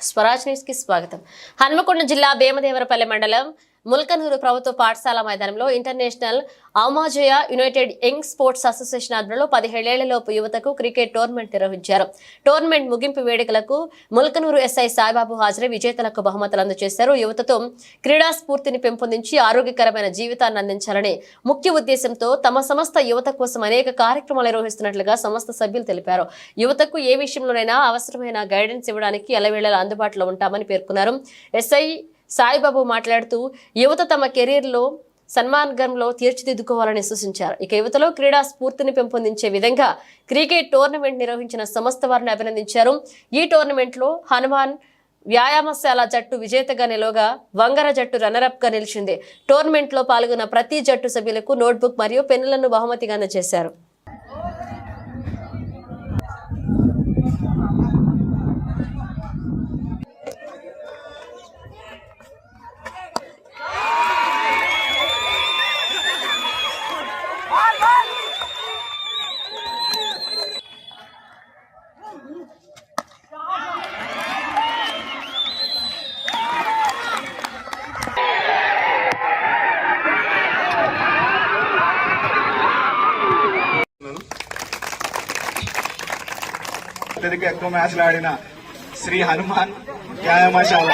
స్వరాజ్ న్యూస్కి స్వాగతం. హన్మకొండ జిల్లా భీమదేవరపల్లి మండలం ముల్కనూరు ప్రభుత్వ పాఠశాల మైదానంలో ఇంటర్నేషనల్ ఆమాజయ యునైటెడ్ యంగ్ స్పోర్ట్స్ అసోసియేషన్ ఆధ్వర్యంలో పదిహేడేళ్ళలోపు యువతకు క్రికెట్ టోర్నమెంట్ నిర్వహించారు. టోర్నమెంట్ ముగింపు వేడుకలకు ముల్కనూరు ఎస్ఐ సాయిబాబు హాజరై విజేతలకు బహుమతులు అందజేశారు. యువతతో క్రీడా స్ఫూర్తిని పెంపొందించి ఆరోగ్యకరమైన జీవితాన్ని అందించాలని ముఖ్య ఉద్దేశంతో తమ సంస్థ యువత కోసం అనేక కార్యక్రమాలు నిర్వహిస్తున్నట్లుగా సంస్థ సభ్యులు తెలిపారు. యువతకు ఏ విషయంలోనైనా అవసరమైన గైడెన్స్ ఇవ్వడానికి ఎలవేళలా అందుబాటులో ఉంటామని పేర్కొన్నారు. ఎస్ఐ సాయిబాబు మాట్లాడుతూ యువత తమ కెరీర్లో సన్మార్గంలో తీర్చిదిద్దుకోవాలని సూచించారు. ఇక యువతలో క్రీడా స్ఫూర్తిని పెంపొందించే విధంగా క్రికెట్ టోర్నమెంట్ నిర్వహించిన సంస్థ వారిని అభినందించారు. ఈ టోర్నమెంట్లో హనుమాన్ వ్యాయామశాల జట్టు విజేతగా నిలవగా వంగర జట్టు రన్నరప్గా నిలిచింది. టోర్నమెంట్లో పాల్గొన్న ప్రతి జట్టు సభ్యులకు నోట్బుక్ మరియు పెన్నులను బహుమతిగా అందజేశారు అత్యధిక ఎక్కువ మ్యాచ్లు ఆడిన శ్రీ హనుమాన్ వ్యాయామశాల.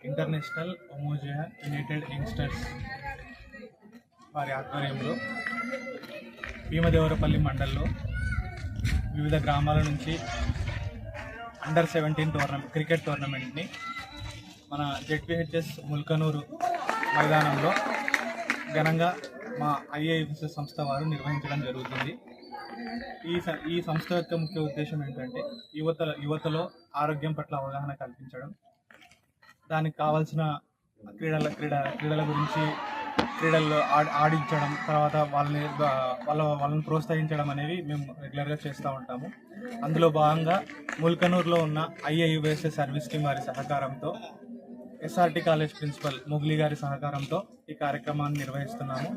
ఇంటర్నేషనల్ ఒమోజియా యునైటెడ్ యంగ్స్టర్స్ వారి ఆధ్వర్యంలో భీమదేవరపల్లి మండల్లో వివిధ గ్రామాల నుంచి అండర్ సెవెంటీన్ టోర్నమెంట్ క్రికెట్ టోర్నమెంట్ని మన జెడ్పిహెచ్ఎస్ ముల్కనూరు మైదానంలో ఘనంగా మా ఐఏఎఫ్ఎస్ సంస్థ వారు నిర్వహించడం జరుగుతుంది. ఈ ఈ సంస్థ యొక్క ముఖ్య ఉద్దేశం ఏంటంటే యువత యువతలో ఆరోగ్యం పట్ల అవగాహన కల్పించడం. దానికి కావాల్సిన క్రీడల క్రీడ క్రీడల గురించి క్రీడల్లో ఆడి ఆడించడం తర్వాత వాళ్ళని వాళ్ళ వాళ్ళని ప్రోత్సహించడం అనేవి మేము రెగ్యులర్గా చేస్తూ ఉంటాము. అందులో భాగంగా ముల్కనూరులో ఉన్న ఐఐయుఎస్ఏ సర్వీస్ టీం వారి సహకారంతో ఎస్ఆర్టి కాలేజ్ ప్రిన్సిపల్ మొగ్లీ గారి సహకారంతో ఈ కార్యక్రమాన్ని నిర్వహిస్తున్నాము.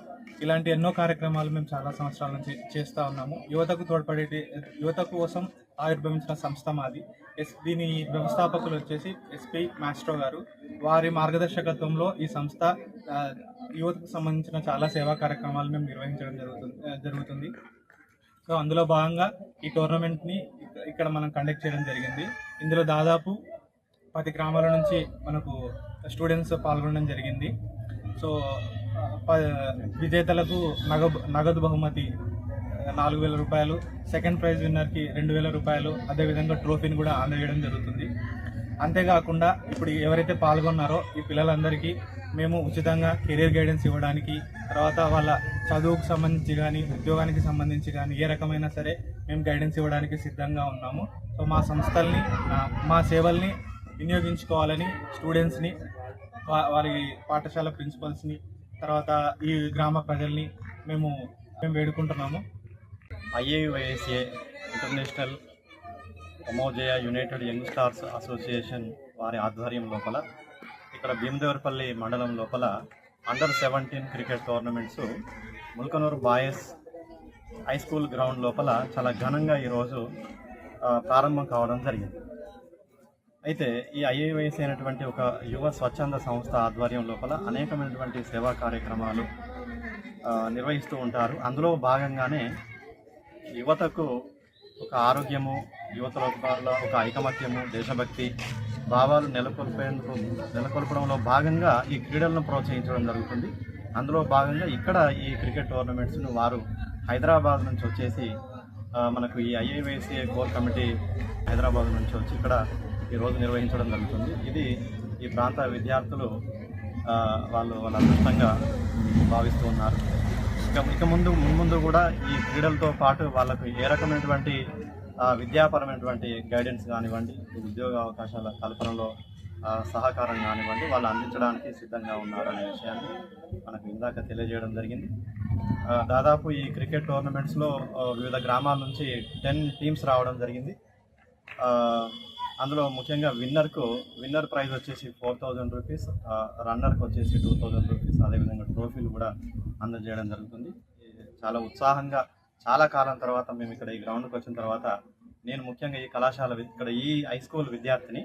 ఇలాంటి ఎన్నో కార్యక్రమాలు మేము చాలా సంవత్సరాల నుంచి చేస్తూ ఉన్నాము. యువతకు తోడ్పడే యువత కోసం ఆవిర్భవించిన సంస్థ మాది. ఎస్ దీని వ్యవస్థాపకులు వచ్చేసి ఎస్పి మాస్ట్రో గారు. వారి మార్గదర్శకత్వంలో ఈ సంస్థ యువతకు సంబంధించిన చాలా సేవా కార్యక్రమాలు మేము నిర్వహించడం జరుగుతుంది జరుగుతుంది. సో అందులో భాగంగా ఈ టోర్నమెంట్ని ఇక్కడ మనం కండక్ట్ చేయడం జరిగింది. ఇందులో దాదాపు పది గ్రామాల నుంచి మనకు స్టూడెంట్స్ పాల్గొనడం జరిగింది. సో ప- విజేతలకు నగ నగదు బహుమతి నాలుగు వేల రూపాయలు సెకండ్ ప్రైజ్ విన్నర్కి రెండు వేల రూపాయలు అదేవిధంగా ట్రోఫీని కూడా అందజేయడం జరుగుతుంది. అంతేకాకుండా ఇప్పుడు ఎవరైతే పాల్గొన్నారో ఈ పిల్లలందరికీ మేము ఉచితంగా కెరీర్ గైడెన్స్ ఇవ్వడానికి తర్వాత వాళ్ళ చదువుకు సంబంధించి కానీ ఉద్యోగానికి సంబంధించి కానీ ఏ రకమైనా సరే మేము గైడెన్స్ ఇవ్వడానికి సిద్ధంగా ఉన్నాము. సో మా సంస్థల్ని మా సేవల్ని వినియోగించుకోవాలని స్టూడెంట్స్ని వారి పాఠశాల ప్రిన్సిపల్స్ని తర్వాత ఈ గ్రామ ప్రజల్ని మేము మేము వేడుకుంటున్నాము. ఐఏయుఐఎస్ఏ ఇంటర్నేషనల్ ఒమోజయ యునైటెడ్ యంగ్ స్టార్స్ అసోసియేషన్ వారి ఆధ్వర్యం లోపల ఇక్కడ భీమదేవరపల్లి మండలం లోపల under seventeen cricket tournaments Mulkanur boys high school ground లోపల చాలా ఘనంగా ఈరోజు ప్రారంభం కావడం జరిగింది. అయితే ఈ ఐఏవైసీ అయినటువంటి ఒక యువ స్వచ్ఛంద సంస్థ ఆధ్వర్యం లోపల అనేకమైనటువంటి సేవా కార్యక్రమాలు నిర్వహిస్తూ ఉంటారు. అందులో భాగంగానే యువతకు ఒక ఆరోగ్యము యువత లోపల ఒక ఐకమత్యము దేశభక్తి భావాలు నెలకొల్పేందుకు నెలకొల్పడంలో భాగంగా ఈ క్రీడలను ప్రోత్సహించడం జరుగుతుంది. అందులో భాగంగా ఇక్కడ ఈ క్రికెట్ టోర్నమెంట్స్ను వారు హైదరాబాద్ నుంచి వచ్చేసి మనకు ఈ ఐఏవైసీఏ కోర్ కమిటీ హైదరాబాద్ నుంచి వచ్చి ఇక్కడ ఈరోజు నిర్వహించడం జరుగుతుంది. ఇది ఈ ప్రాంత విద్యార్థులు వాళ్ళు వాళ్ళ అదృష్టంగా భావిస్తూ ఉన్నారు. ఇక ఇక ముందు కూడా ఈ క్రీడలతో పాటు వాళ్ళకు ఏ రకమైనటువంటి విద్యాపరమైనటువంటి గైడెన్స్ కానివ్వండి ఉద్యోగ అవకాశాల కల్పనలో సహకారం కానివ్వండి వాళ్ళు అందించడానికి సిద్ధంగా ఉన్నారు అనే విషయాన్ని మనకు ఇందాక తెలియజేయడం జరిగింది. దాదాపు ఈ క్రికెట్ టోర్నమెంట్స్లో వివిధ గ్రామాల నుంచి టెన్ టీమ్స్ రావడం జరిగింది. అందులో ముఖ్యంగా విన్నర్కు విన్నర్ ప్రైజ్ వచ్చేసి ఫోర్ థౌజండ్ రూపీస్ రన్నర్కి వచ్చేసి టూ థౌజండ్ రూపీస్. అదేవిధంగా ట్రోఫీలు కూడా అందజేయడం జరుగుతుంది. చాలా ఉత్సాహంగా చాలా కాలం తర్వాత మేము ఇక్కడ ఈ గ్రౌండ్కి వచ్చిన తర్వాత నేను ముఖ్యంగా ఈ కళాశాల ఇక్కడ ఈ హై స్కూల్ విద్యార్థిని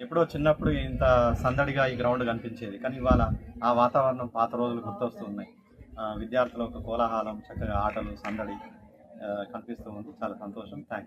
ఎప్పుడో చిన్నప్పుడు ఇంత సందడిగా ఈ గ్రౌండ్ కనిపించేది. కానీ ఇవాళ ఆ వాతావరణం పాత రోజులు గుర్తొస్తున్నాయి. విద్యార్థుల ఒక కోలాహలం చక్కగా ఆటలు సందడి కనిపిస్తూ ఉంది. చాలా సంతోషం. థ్యాంక్స్